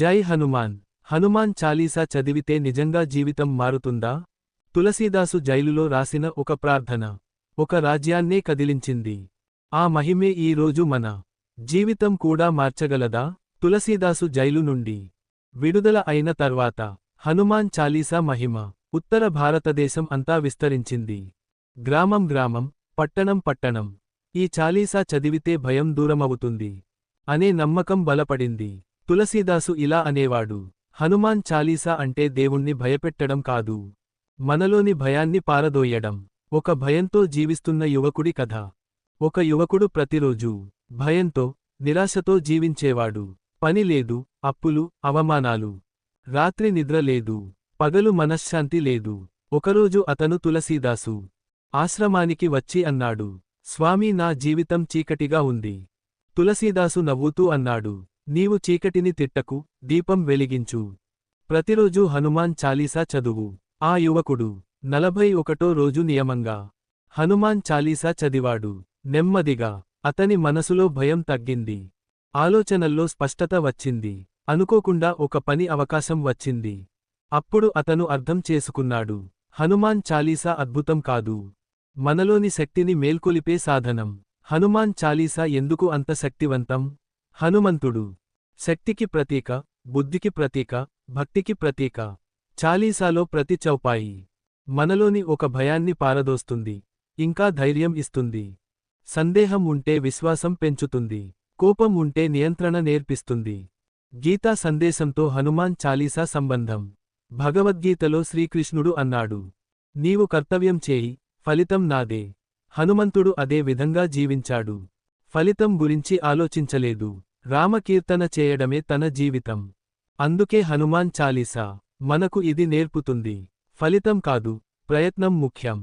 జై హనుమాన్. హనుమాన్ చాలీసా చదివితే నిజంగా జీవితం మారుతుందా? తులసీదాసు జైలులో రాసిన ఒక ప్రార్థన ఒక రాజ్యాన్నే కదిలించింది. ఆ మహిమే ఈ రోజు మన జీవితం కూడా మార్చగలదా? తులసీదాసు జైలు నుండి విడుదల అయిన తర్వాత హనుమాన్ చాలీసా మహిమ ఉత్తర భారతదేశం అంతా విస్తరించింది. గ్రామం గ్రామం పట్టణం పట్టణం. ఈ చాలీసా చదివితే భయం దూరమవుతుంది అనే నమ్మకం బలపడింది. తులసీదాసు ఇలా అనేవాడు హనుమాన్ చాలీసా అంటే దేవుణ్ణి భయపెట్టడం కాదు. మనలోని భయాన్ని పారదోయడం. ఒక భయంతో జీవిస్తున్న యువకుడి కథ. ఒక యువకుడు ప్రతిరోజూ భయంతో నిరాశతో జీవించేవాడు. పని లేదు అప్పులు అవమానాలు. రాత్రి నిద్ర లేదు పగలు మనశ్శాంతి లేదు. ఒకరోజు అతను తులసీదాసు ఆశ్రమానికి వచ్చి అన్నాడు స్వామీ నా జీవితం చీకటిగా ఉంది. తులసీదాసు నవ్వుతూ అన్నాడు నీవు చీకటిని తిట్టకు దీపం వెలిగించు. ప్రతిరోజూ హనుమాన్ చాలీసా చదువు. ఆ యువకుడు నలభై ఒకటో రోజు నియమంగా. హనుమాన్ చాలీసా చదివాడు. నెమ్మదిగా అతని మనసులో భయం తగ్గింది. ఆలోచనల్లో స్పష్టత వచ్చింది. అనుకోకుండా ఒక పని అవకాశం వచ్చింది. అప్పుడు అతను అర్థం చేసుకున్నాడు. హనుమాన్ చాలీసా అద్భుతం కాదు. మనలోని శక్తిని మేల్కొలిపే సాధనం. హనుమాన్ చాలీసా ఎందుకు అంత శక్తివంతం? హనుమంతుడు. శక్తికి ప్రతీక బుద్ధికి ప్రతీక భక్తికి ప్రతీక. చాలీసాలో ప్రతి చౌపాయి మనలోని ఒక భయాన్ని పారదోస్తుంది ఇంకా ధైర్యం ఇస్తుంది. సందేహం ఉంటే విశ్వాసం పెంచుతుంది కోపం ఉంటే నియంత్రణ నేర్పిస్తుంది. గీతా సందేశంతో హనుమాన్ చాలీసా సంబంధం. భగవద్గీతలో శ్రీకృష్ణుడు అన్నాడు నీవు కర్తవ్యం చేయి ఫలితం నాదే. హనుమంతుడు అదే విధంగా జీవించాడు. ఫలితం గురించి ఆలోచించలేదు. రామకీర్తన చేయడమే తన జీవితం. అందుకే హనుమాన్ చాలీసా మనకు ఇది నేర్పుతుంది. ఫలితం కాదు ప్రయత్నం ముఖ్యం.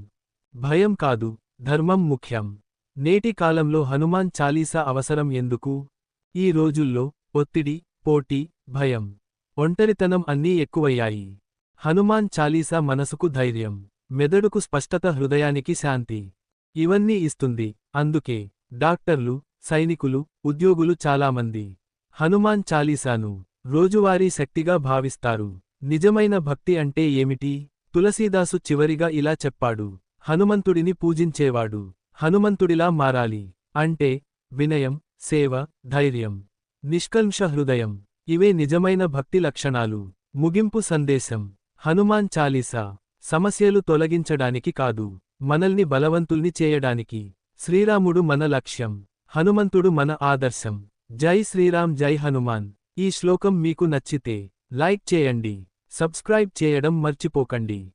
భయం కాదు ధర్మం ముఖ్యం. నేటి కాలంలో హనుమాన్ చాలీసా అవసరం ఎందుకు? ఈ రోజుల్లో ఒత్తిడి పోటీ భయం ఒంటరితనం అన్నీ ఎక్కువయ్యాయి. హనుమాన్ చాలీసా మనసుకు ధైర్యం మెదడుకు స్పష్టత హృదయానికి శాంతి. ఇవన్నీ ఇస్తుంది. అందుకే డాక్టర్లు సైనికులు ఉద్యోగులు చాలామంది. హనుమాన్ చాలీసాను. రోజువారీ శక్తిగా భావిస్తారు. నిజమైన భక్తి అంటే ఏమిటి? తులసీదాసు చివరిగా ఇలా చెప్పాడు. హనుమంతుడిని పూజించేవాడు. హనుమంతుడిలా మారాలి. అంటే వినయం సేవ ధైర్యం నిష్కల్ష హృదయం. ఇవే నిజమైన భక్తి లక్షణాలు. ముగింపు సందేశం. హనుమాన్ చాలీసా? సమస్యలు తొలగించడానికి కాదు. మనల్ని బలవంతుల్ని చేయడానికి. శ్రీరాముడు మన లక్ష్యం హనుమంతుడు మన ఆదర్శం. జై శ్రీరామ్ జై హనుమాన్. ఈ శ్లోకం మీకు నచ్చితే లైక్ చేయండి సబ్స్క్రైబ్ చేయడం మర్చిపోకండి.